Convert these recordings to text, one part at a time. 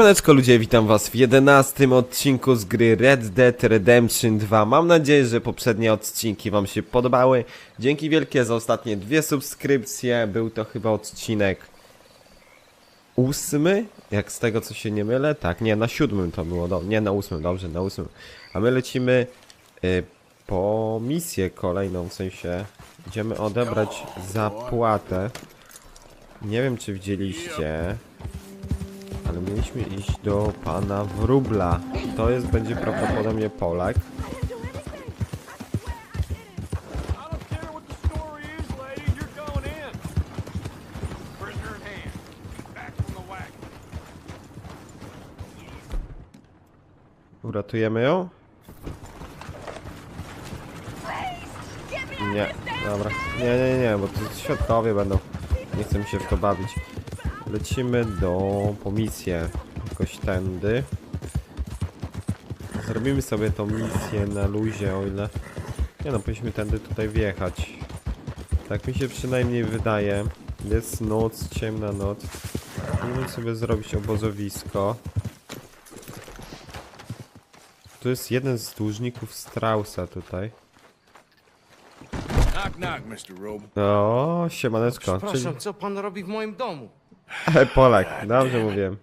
Siemaneczko ludzie, witam was w 11 odcinku z gry Red Dead Redemption 2. Mam nadzieję, że poprzednie odcinki wam się podobały. Dzięki wielkie za ostatnie dwie subskrypcje. Był to chyba odcinek ósmy, jak z tego co się nie mylę. Tak, nie, na siódmym to było, do, nie na ósmym, dobrze, na ósmym. A my lecimy y, po misję kolejną, w sensie idziemy odebrać zapłatę. Nie wiem czy widzieliście, mieliśmy iść do pana Wróbla. To jest, będzie prawdopodobnie Polak. Uratujemy ją? Nie, dobra. Nie, nie, nie, bo to świadkowie będą. Nie chcę mi się w to bawić. Lecimy do po misję. Jakoś tędy. Zrobimy sobie tą misję na luzie, o ile... Nie no, powinniśmy tędy tutaj wjechać. Tak mi się przynajmniej wydaje. Jest noc, ciemna noc. Możemy sobie zrobić obozowisko. Tu jest jeden z dłużników Straussa tutaj. Knock, knock, Mr. Robe. O, siemaneczko. Czyli... Przepraszam, co pan robi w moim domu? Polak, dobrze mówiłem.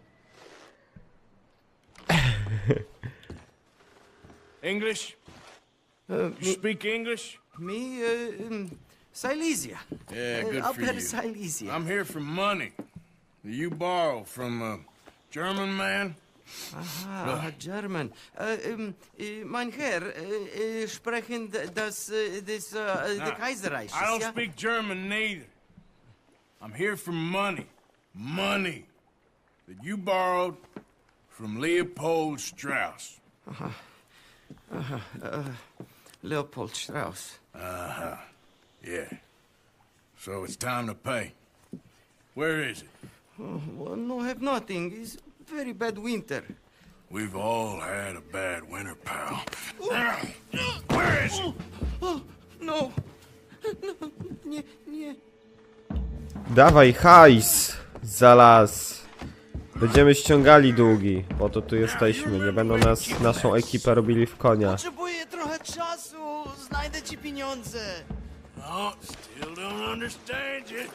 English? E, You speak English? Me, e, em, Silesia. Yeah, E, good for Upper you. Silesia. I'm here for money you borrow from a German man. Ah, German. Äh, ähm, äh, mein Herr, äh, äh, sprechen d- das, äh, des, äh, Nah, des Kaiserreiches, I don't ja? speak German neither. I'm here for money. Money that you borrowed from Leopold Strauss. Uh-huh. Uh-huh. Uh, Leopold Strauss. Uh-huh. Yeah. So it's time to pay. Where is it? Oh, well, no, have nothing. It's very bad winter. We've all had a bad winter, pal. Oh. Ah! Where is it? Oh, no. No, nie, nie. Dawaj hajs za las. Będziemy ściągali długi, po to tu jesteśmy. Nie będą nas, naszą ekipę robili w konia. Potrzebuję trochę czasu. Znajdę ci pieniądze. You.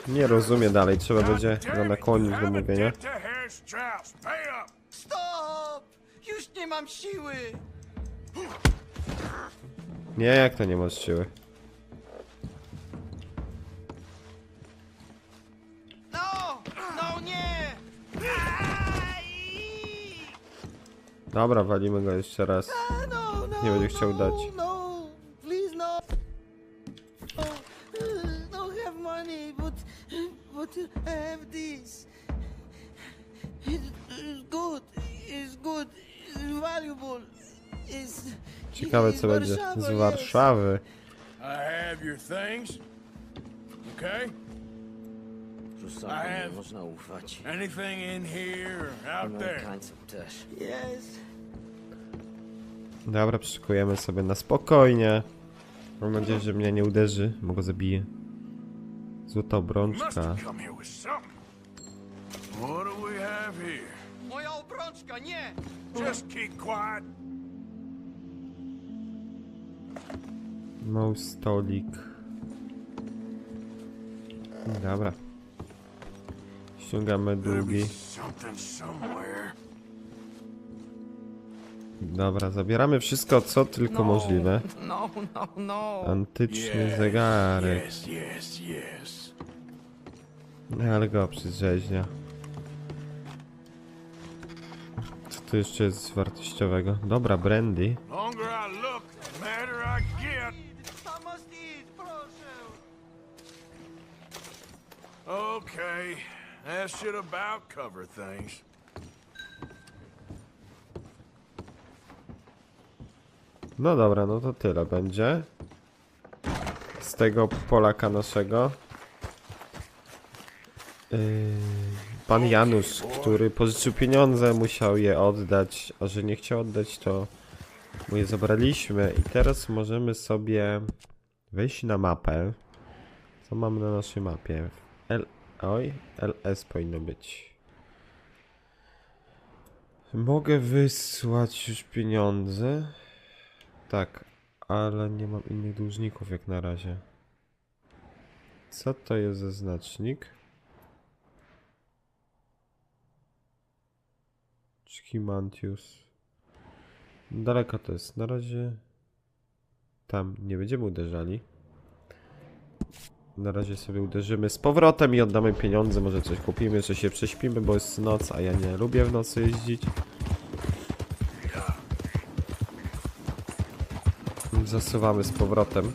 Nie rozumiem dalej, trzeba będzie go nakłonić do mówienia. Stop! Już nie mam siły. Nie, jak to nie masz siły? Nie! Dobra, walimy go jeszcze raz. Nie będzie chciał dać. No, please no. Don't have money, but but I have this. It's good. It's good. It's valuable. It's Ciekawe co będzie z. Warszawy. I have your things. Okay? I nie have- można ufać. Anything in here or out there? Amerykańcom też. Yes. Dobra, przykujemy sobie na spokojnie. Mam nadzieję, że mnie nie uderzy, bo go zabiję. Złota must obrączka. have come here with something. What do we have here? Moja obrączka, nie! Just keep quiet. Mał stolik. Dobra. Ściągamy długi. Dobra, zabieramy wszystko, co tylko możliwe. No, no, no. Antyczny zegarek. No, Ale go przyrzeźnia. Co tu jeszcze jest wartościowego? Dobra, brandy. Okay, that should about cover things. No dobra, no to tyle będzie. Z tego Polaka naszego. Yy, pan Janusz, który pożyczył pieniądze, musiał je oddać, a że nie chciał oddać, to mu je zabraliśmy. I teraz możemy sobie wejść na mapę. Co mamy na naszej mapie? L... Oj, LS powinno być. Mogę wysłać już pieniądze. Tak, ale nie mam innych dłużników jak na razie. Co to jest za znacznik? Chimantius. Daleko to jest. Na razie tam nie będziemy uderzali. Na razie sobie uderzymy z powrotem i oddamy pieniądze. Może coś kupimy, jeszcze się prześpimy, bo jest noc, a ja nie lubię w nocy jeździć. Zasuwamy z powrotem.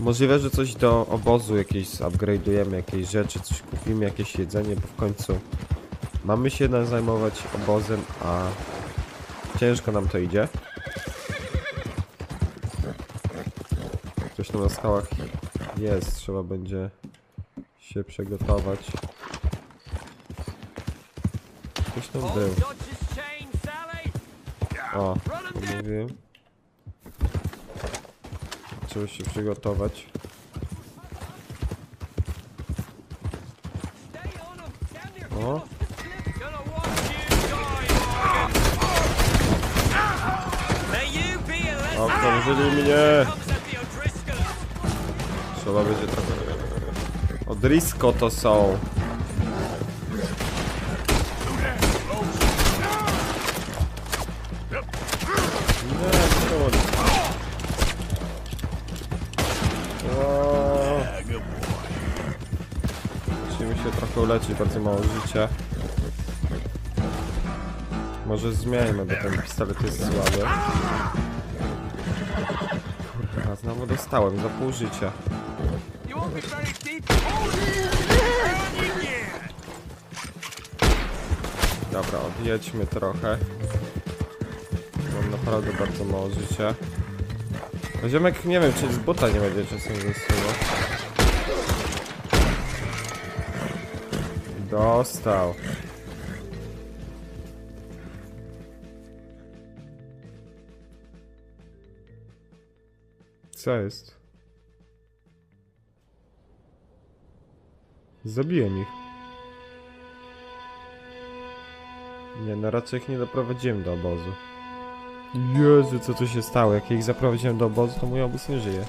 Możliwe, że coś do obozu jakieś upgrade'ujemy, jakieś rzeczy, coś kupimy, jakieś jedzenie, bo w końcu mamy się zajmować obozem, a ciężko nam to idzie. Ktoś tam na skałach jest, trzeba będzie się przygotować. Ktoś tam był. O, mówiłem. Trzeba się przygotować. O, Gonna watch Trzeba będzie trochę... Odrisko to są. Musimy się trochę uleczyć, bardzo mało życia. Może zmieńmy, bo ten pistolet jest słaby. Kurwa, znowu dostałem za pół życia. Dobra, odjedźmy trochę. Mam naprawdę bardzo mało życia. No Ziomek, nie wiem, czy z buta nie będzie czasem wysyłał. Dostał. Co jest? Zabiłem ich. Nie, no raczej ich nie doprowadziłem do obozu. Jezu, co tu się stało? Jak ich zaprowadziłem do obozu, to mój obóz nie żyje.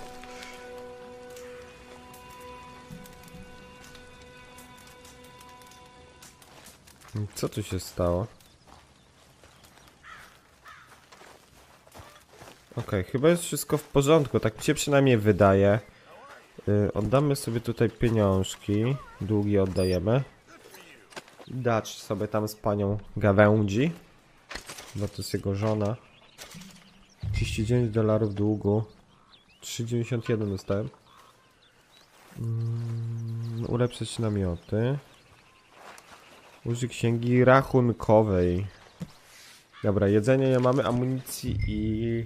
Co tu się stało? Okej, chyba jest wszystko w porządku, tak mi się przynajmniej wydaje. Y, oddamy sobie tutaj pieniążki, długi oddajemy. Dacz sobie tam z panią gawędzi. Bo to jest jego żona. 39 dolarów długu. 3,91 dostałem. Mm, ulepszyć namioty. Użyj księgi rachunkowej. Dobra, jedzenie nie mamy, amunicji i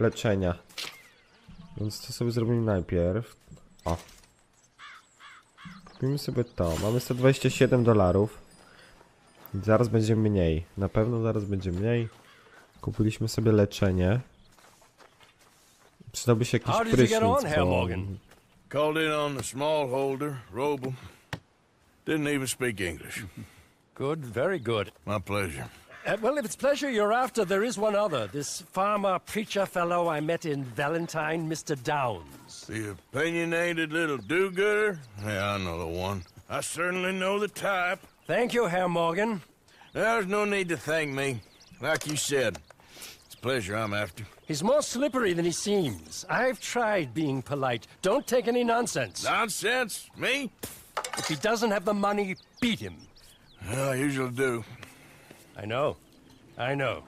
leczenia. Więc to sobie zrobimy najpierw. O. Kupimy sobie to. Mamy 127 dolarów. Zaraz będzie mniej. Na pewno zaraz będzie mniej. Kupiliśmy sobie leczenie. Przydałby się jakiś prysznic, bo... Called in on the smallholder, Roble. Didn't even speak English. Good, very good. My pleasure. Uh, well, if it's pleasure you're after, there is one other. This farmer preacher fellow I met in Valentine, Mr. Downs. The opinionated little do-gooder? Yeah, I know the one. I certainly know the type. Thank you, Herr Morgan. There's no need to thank me. Like you said, it's pleasure I'm after. He's more slippery than he seems. I've tried being polite. Don't take any nonsense. Nonsense? Me? If he doesn't have the money, beat him. Well, I usually do. I know. I know.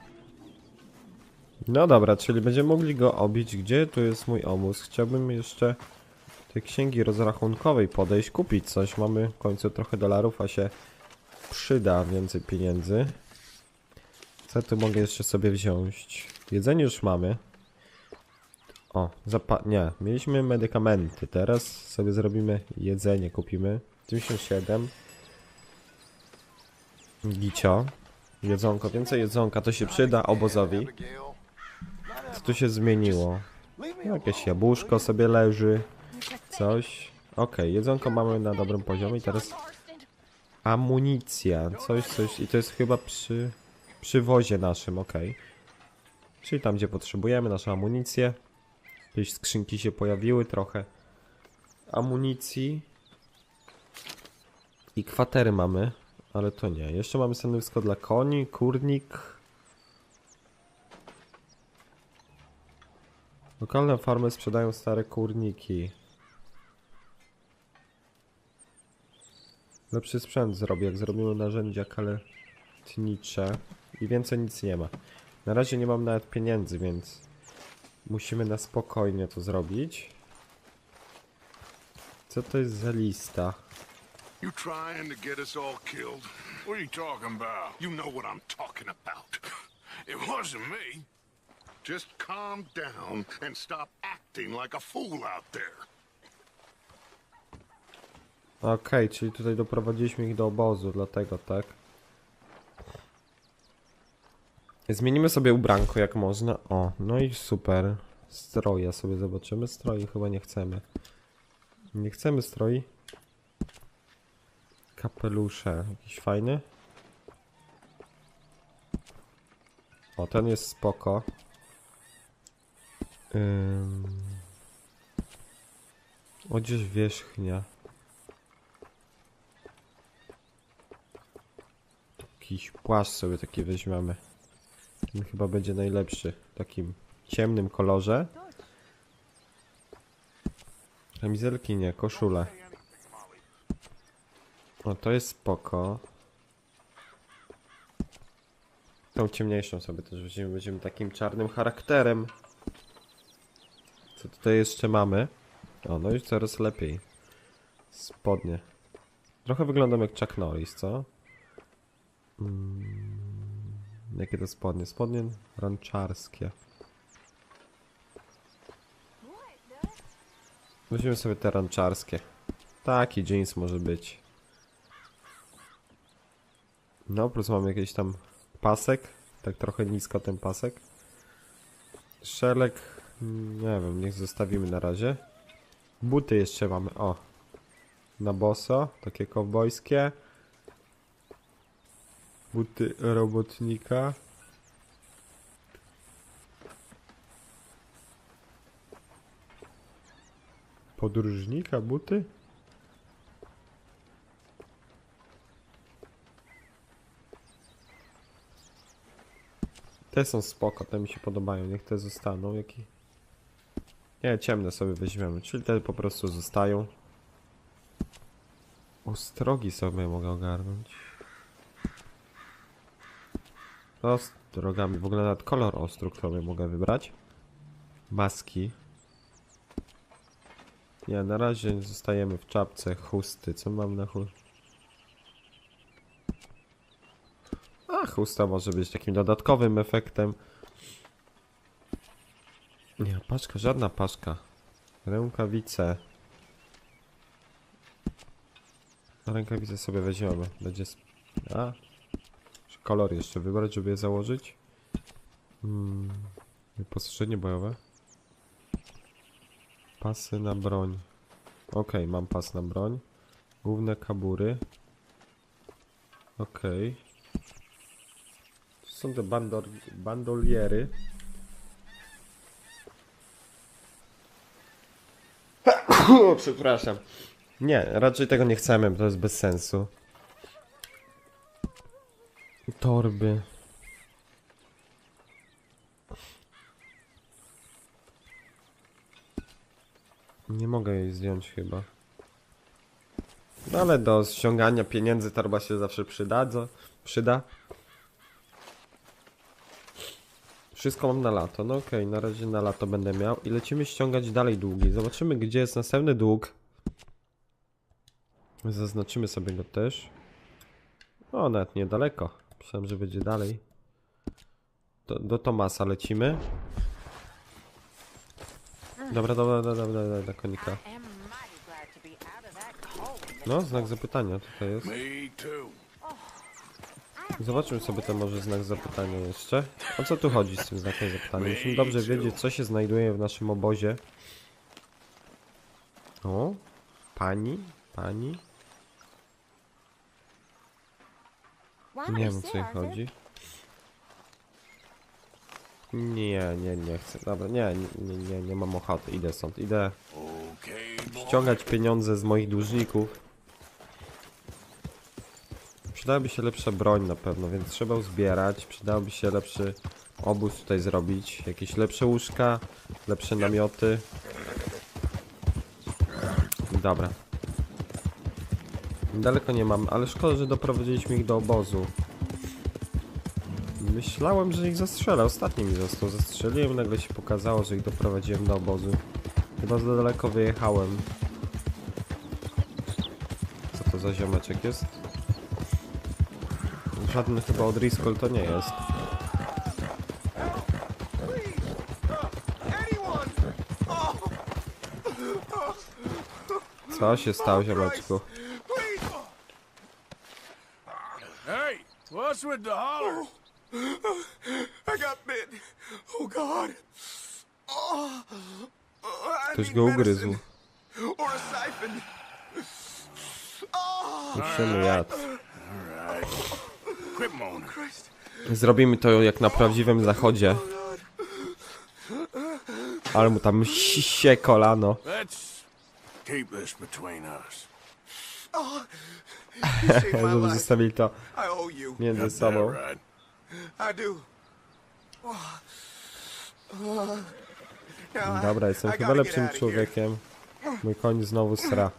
No dobra, czyli będziemy mogli go obić. Gdzie tu jest mój obóz? Chciałbym jeszcze tej księgi rozrachunkowej podejść, kupić coś. Mamy w końcu trochę dolarów, a się przyda więcej pieniędzy. Co tu mogę jeszcze sobie wziąć? Jedzenie już mamy. O, zapa... nie, mieliśmy medykamenty. Teraz sobie zrobimy jedzenie, kupimy. 97. Gicio. Jedzonko, więcej jedzonka, to się przyda obozowi. Co tu się zmieniło? Jakieś jabłuszko sobie leży. Coś. Okej, jedzonko mamy na dobrym poziomie i teraz amunicja. Coś, coś. I to jest chyba przy, przy wozie naszym, okej. Czyli tam, gdzie potrzebujemy naszą amunicję. Jakieś skrzynki się pojawiły trochę. Amunicji. I kwatery mamy, ale to nie. Jeszcze mamy stanowisko dla koni, kurnik. Lokalne farmy sprzedają stare kurniki. Lepszy sprzęt zrobię, jak zrobimy narzędzia kaletnicze. I więcej nic nie ma. Na razie nie mam nawet pieniędzy, więc musimy na spokojnie to zrobić. Co to jest za lista? You trying to get us all killed? What are you talking about? You know what I'm talking about. It wasn't me. Just calm down and stop acting like a fool out there. Okej, czyli tutaj doprowadziliśmy ich do obozu, dlatego tak. Zmienimy sobie ubranko jak można. O, no i super. Stroje sobie zobaczymy. Stroi chyba nie chcemy. Nie chcemy stroi. Kapelusze. Jakiś fajny. O, ten jest spoko. Ym... Odzież wierzchnia. Jakiś płaszcz sobie taki weźmiemy. Ten chyba będzie najlepszy. W takim ciemnym kolorze. Kamizelki nie, koszule. O, to jest spoko. Tą ciemniejszą sobie też weźmiemy. Będziemy takim czarnym charakterem. Co tutaj jeszcze mamy? O, no już coraz lepiej. Spodnie. Trochę wyglądam jak Chuck Norris, co? Jakie to spodnie? Spodnie ranczarskie. Weźmiemy sobie te ranczarskie. Taki jeans może być. No, plus mamy jakiś tam pasek. Tak trochę nisko ten pasek. Szelek. Nie wiem, niech zostawimy na razie. Buty jeszcze mamy. O. Na boso. Takie kowbojskie. Buty robotnika. Podróżnika buty? Te są spoko, te mi się podobają, niech te zostaną. Jaki? Nie, ciemne sobie weźmiemy, czyli te po prostu zostają. Ostrogi sobie mogę ogarnąć. Drogami. W ogóle nawet kolor ostróg sobie mogę wybrać. Maski. Nie, na razie zostajemy w czapce, chusty. Co mam na chust? A, chusta może być takim dodatkowym efektem. Nie, paszka, żadna paszka. Rękawice. Rękawice sobie weźmiemy. Będzie... A, kolor jeszcze wybrać, żeby je założyć. Hmm. Wyposażenie bojowe. Pasy na broń. Okej, mam pas na broń. Główne kabury. Okej. To są te bandor bandoliery. Przepraszam. Nie, raczej tego nie chcemy, bo to jest bez sensu. Torby. Nie mogę jej zdjąć chyba. No ale do ściągania pieniędzy torba się zawsze przydadzą. Przyda. Wszystko mam na lato. No okej, na razie na lato będę miał. I lecimy ściągać dalej długi. Zobaczymy gdzie jest następny dług. Zaznaczymy sobie go też. O, nawet niedaleko. Myślałem, że będzie dalej. Do, do Tomasa lecimy. Dobra, dobra, dobra, dobra, dobra, do konika. No, znak zapytania tutaj jest. Zobaczmy sobie ten może znak zapytania jeszcze. O co tu chodzi z tym znakiem zapytania? Musimy dobrze wiedzieć, co się znajduje w naszym obozie. O, pani, pani. Nie wiem o co jej chodzi. Nie, nie, nie chcę. Dobra, nie, nie, nie, nie mam ochoty. Idę stąd. Idę ściągać pieniądze z moich dłużników. Przydałaby się lepsza broń na pewno, więc trzeba uzbierać. Przydałoby się lepszy obóz tutaj zrobić. Jakieś lepsze łóżka, lepsze namioty. Dobra. Daleko nie mam, ale szkoda, że doprowadziliśmy ich do obozu. Myślałem, że ich zastrzelę. Ostatni mi został. Zastrzeliłem, nagle się pokazało, że ich doprowadziłem do obozu. Chyba za daleko wyjechałem. Co to za ziomeczek jest? Żadny chyba od Riscol to nie jest. Co się stało, ziomeczku? Hey, what's with the holler? I got bit. Oh, God. Oh, oh, Ktoś go ugryzł. medicine Zrobimy to jak na prawdziwym zachodzie. Ale mu tam się kolano. Żeby zostawili to między sobą. Dobra, jestem chyba lepszym człowiekiem. Mój koń znowu sra.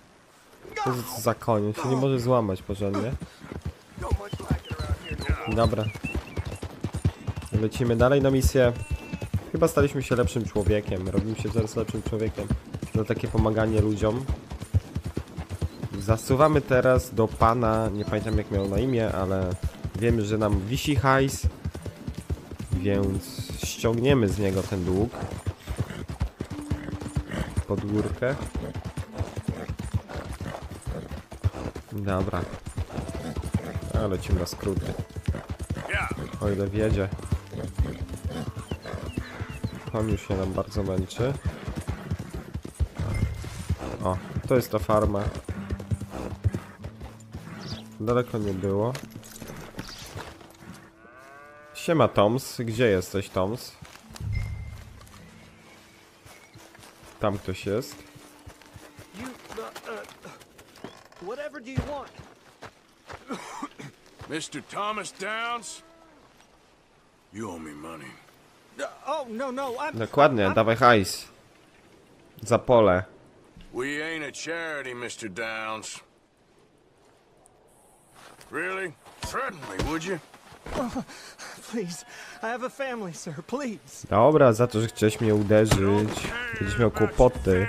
Co to za koń? On się nie może złamać porządnie. No Lecimy dalej na misję. Chyba staliśmy się lepszym człowiekiem. Robimy się coraz lepszym człowiekiem. Za takie pomaganie ludziom. Zasuwamy teraz do pana, nie pamiętam jak miał na imię, ale wiemy, że nam wisi hajs. Więc ściągniemy z niego ten dług. Pod górkę. Dobra. A lecimy na skróty. O ile wiedzie. Już się nam bardzo męczy. O, to jest ta farma. Daleko nie było. Siema Toms, gdzie jesteś Toms? Tam ktoś jest. Mr. Thomas Downs? You owe me money. Dokładnie, dawaj hajs. Za pole. We ain't a charity, Mr. Downs. Really? Threaten me, would you? Please, I have a family, sir, please. Dobra, za to, że chciałeś mnie uderzyć. Będziesz miał kłopoty.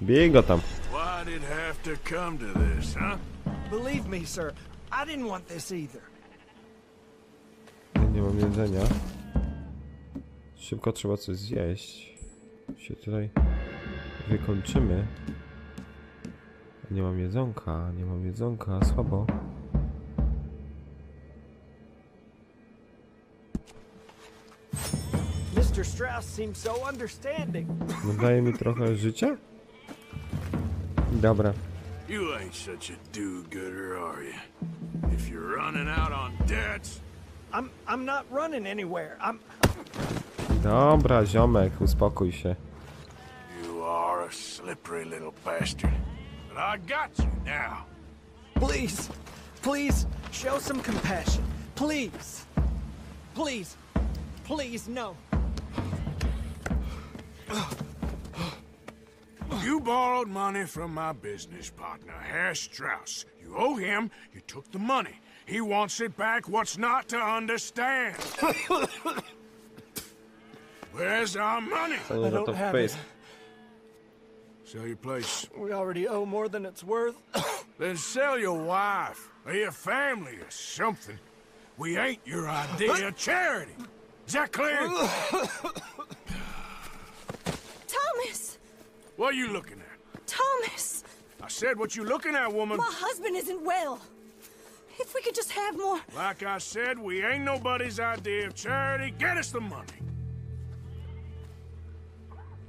Bij go tam. Why did it have to come to this, huh? Believe me, sir, I didn't want this either. Nie mam jedzenia. Szybko trzeba coś zjeść. Się tutaj wykończymy. Nie mam jedzonka, nie mam jedzonka, słabo. Mr. Strauss seems so understanding. No daje mi trochę życia? Dobra. You ain't such a do-gooder, are you? If you're running out on debts, I'm I'm not running anywhere. I'm Dobra, ziomek, uspokój się. you are a slippery little bastard. But I got you now. please, please show some compassion. Please. Please. Please no. You borrowed money from my business partner, Herr Strauss. You owe him, you took the money. He wants it back. What's not to understand? Where's our money? To nie za don't have wpysk. it. Sell your place. We already owe more than it's worth. Then sell your wife or your family or something. We ain't your idea of charity. Is that clear? Thomas! what are you looking at? Thomas! I said what you looking at, woman. My husband isn't well. If we could just have more. Like I said, we ain't nobody's idea of charity. Get us the money.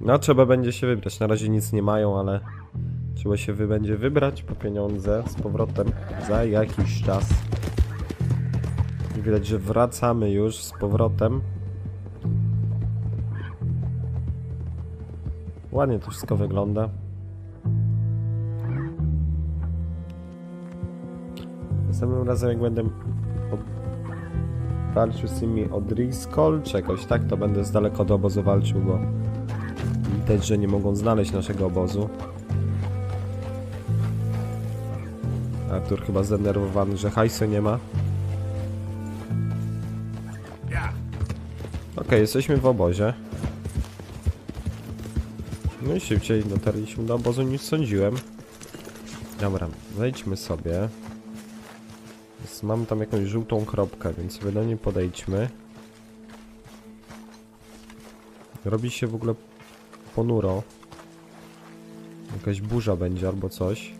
No, trzeba będzie się wybrać. Na razie nic nie mają, ale Trzeba się wy będzie wybrać po pieniądze z powrotem za jakiś czas. I widać, że wracamy już z powrotem. Ładnie to wszystko wygląda. Następnym razem jak będę walczył z tymi od Driscoll czy jakoś tak, to będę z daleko od obozu walczył, bo widać, że nie mogą znaleźć naszego obozu. Artur chyba zdenerwowany, że hajsu nie ma. Okej, jesteśmy w obozie. No i szybciej dotarliśmy do obozu niż sądziłem. Dobra, wejdźmy sobie. Mamy tam jakąś żółtą kropkę, więc sobie do niej podejdźmy. Robi się w ogóle ponuro. Jakaś burza będzie albo coś.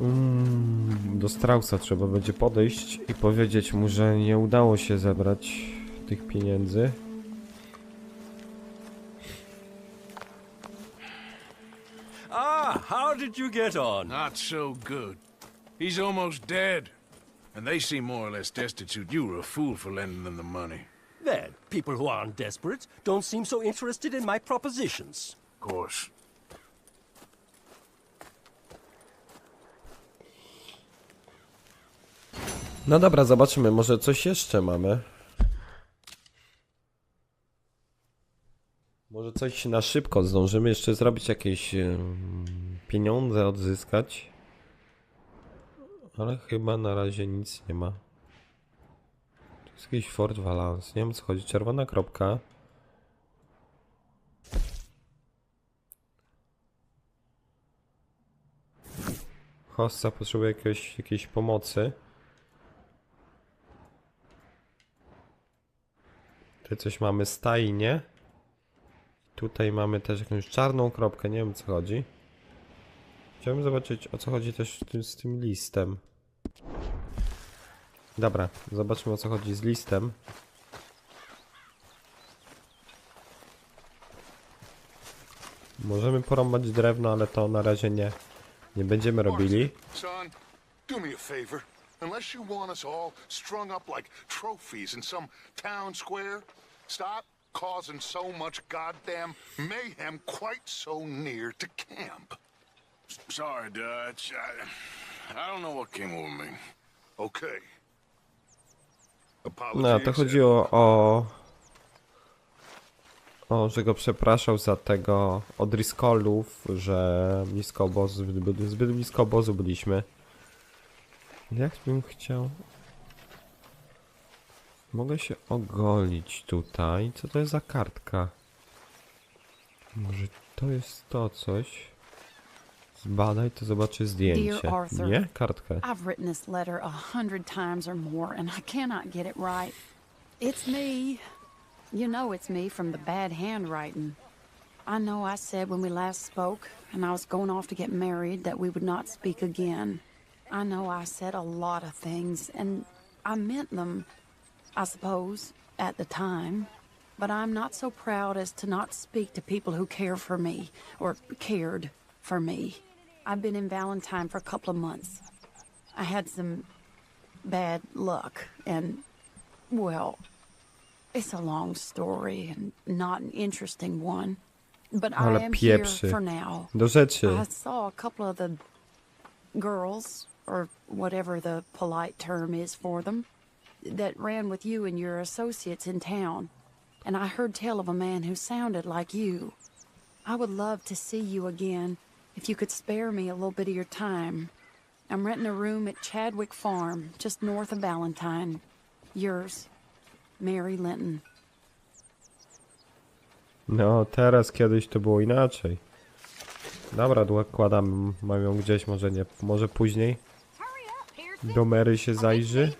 Mm, do Straussa trzeba będzie podejść i powiedzieć mu, że nie udało się zebrać tych pieniędzy. Ah, how did you get on? Not so good. He's almost dead. And they seem more or less destitute. You were a fool for lending them the money. Well, people who aren't desperate don't seem so interested in my propositions. Of course. No dobra, zobaczymy, może coś jeszcze mamy. Może coś na szybko zdążymy jeszcze zrobić jakieś em, pieniądze odzyskać. Ale chyba na razie nic nie ma. To jest jakiś Fort Valance, nie wiem co chodzi, czerwona kropka. Hossa potrzebuje jakiegoś, jakiejś pomocy. Tu coś mamy stajnie. Tutaj mamy też jakąś czarną kropkę, nie wiem co chodzi. Chciałbym zobaczyć o co chodzi też z tym, z tym listem. Dobra, zobaczmy o co chodzi z listem. Możemy porąbać drewno, ale to na razie nie, nie będziemy robili. Son, do me a favor. Unless you want us all strung up like trophies in some town square, stop causing so much goddamn mayhem quite so near to camp. Sorry, Dutch. I, I don't know what came over me. Okay. No, to chodziło o... O, że go przepraszał za tego od Driscollów, że blisko obozu, zbyt, zbyt blisko obozu byliśmy. Jak bym chciał... Mogę się ogolić tutaj. Co to jest za kartka? Może to jest to coś? Zbadaj, to zobaczy zdjęcie. Arthur. Nie? Kartkę. I've written this letter a hundred times or more, and I cannot get it right. It's me. You know it's me from the bad handwriting. I know I said when we last spoke, and I was going off to get married, that we would not speak again. I know I said a lot of things, and I meant them, I suppose, at the time. But I'm not so proud as to not speak to people who care for me, or cared for me. I've been in Valentine for a couple of months. I had some bad luck, and, well, it's a long story and not an interesting one. But I am here for now. Do. I saw a couple of the girls, or whatever the polite term is for them, that ran with you and your associates in town. And I heard tell of a man who sounded like you. I would love to see you again if you could spare me a little bit of your time. I'm renting a room at Chadwick Farm, just north of Valentine. Yours, Mary Linton. No, teraz kiedyś to było inaczej. Dobra, dokładam, mam ją gdzieś, może nie, może później. Do Mary się zajrzy.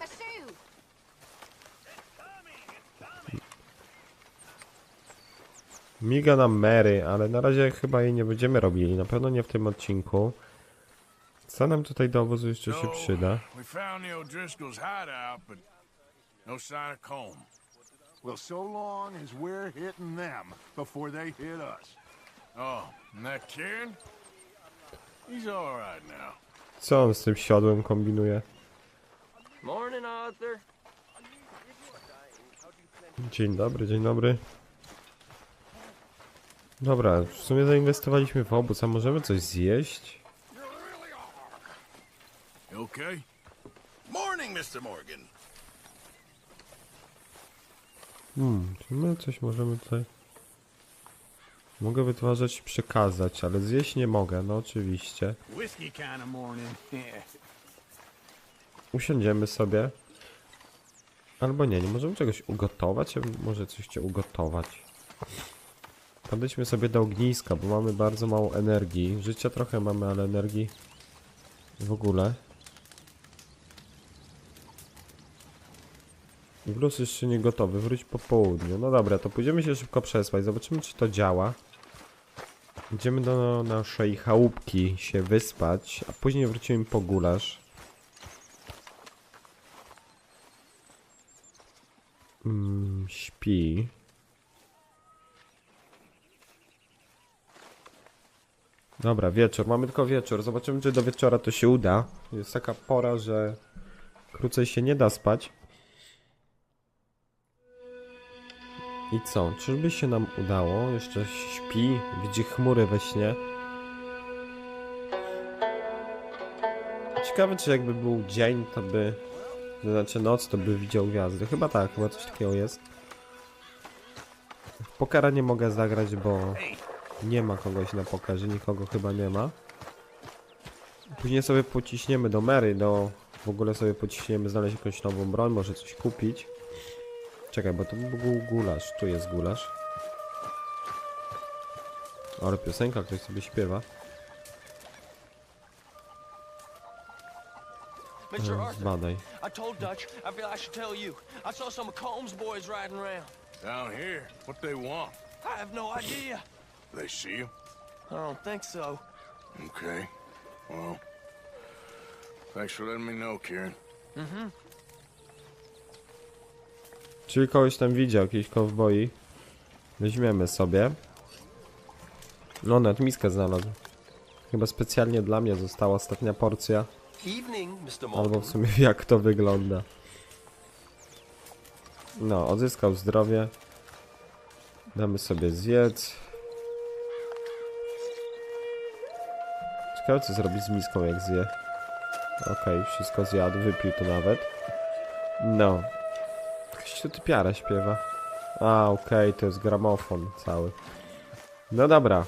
Miga nam Mary, ale na razie chyba jej nie będziemy robili, na pewno nie w tym odcinku. Co nam tutaj do obozu jeszcze się przyda? No of Colm. Well, so long as we're hitting them before they hit us. Oh, and that Kieran? He's all right now. Co on z tym siodłem kombinuje? Morning, Arthur. Dzień dobry, dzień dobry. Dobra, w sumie zainwestowaliśmy w obóz, a możemy coś zjeść? Okay? Morning, Mr. Morgan. Hmm, czy my coś możemy tutaj... Mogę wytwarzać i przekazać, ale zjeść nie mogę, no oczywiście. Usiądziemy sobie. Albo nie, nie możemy czegoś ugotować? Ja może coś chciał ugotować. Podejdźmy sobie do ogniska, bo mamy bardzo mało energii. Życia trochę mamy, ale energii w ogóle. Gruz jeszcze nie gotowy, wróć po południu. No dobra, to pójdziemy się szybko przespać, zobaczymy czy to działa. Idziemy do naszej chałupki się wyspać, a później wrócimy po gulasz. Mm, śpi. Dobra, wieczór. Mamy tylko wieczór. Zobaczymy, czy do wieczora to się uda. Jest taka pora, że krócej się nie da spać. I co? Czyżby się nam udało? Jeszcze śpi, widzi chmury we śnie. Ciekawe, czy jakby był dzień, to by... Znaczy noc, to by widział gwiazdy. Chyba tak, chyba coś takiego jest. Pokera nie mogę zagrać, bo nie ma kogoś na pokerze, nikogo chyba nie ma. Później sobie pociśniemy do Mary, do... W ogóle sobie pociśniemy znaleźć jakąś nową broń, może coś kupić. Czekaj, bo to był gulasz. Tu jest gulasz. Ale piosenka, ktoś sobie śpiewa. Mr. E, Arthur, Zbadaj. I told Dutch. I feel I should tell you. I saw some Combs' boys riding around. Down here, what they want? I have no idea. They see you? I don't think so. Okay. Well, thanks for letting me know, Kieran. Czyli kogoś tam widział, jakiś kowboi. Weźmiemy sobie. No, nawet miskę znalazł. Chyba specjalnie dla mnie została ostatnia porcja. Albo w sumie jak to wygląda. No, odzyskał zdrowie. Damy sobie zjedz. Ciekawe co zrobi z miską jak zje. Okej, wszystko zjadł, wypił to nawet. No. Jakaś tu typiara śpiewa. A, okej, to jest gramofon cały. No dobra.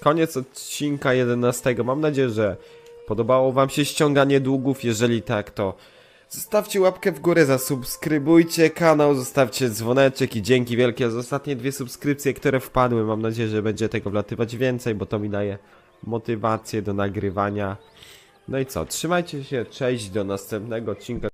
Koniec odcinka 11. Mam nadzieję, że podobało wam się ściąganie długów. Jeżeli tak, to zostawcie łapkę w górę, zasubskrybujcie kanał, zostawcie dzwoneczek i dzięki wielkie za ostatnie dwie subskrypcje, które wpadły. Mam nadzieję, że będzie tego wlatywać więcej, bo to mi daje motywację do nagrywania. No i co, trzymajcie się, cześć, do następnego odcinka.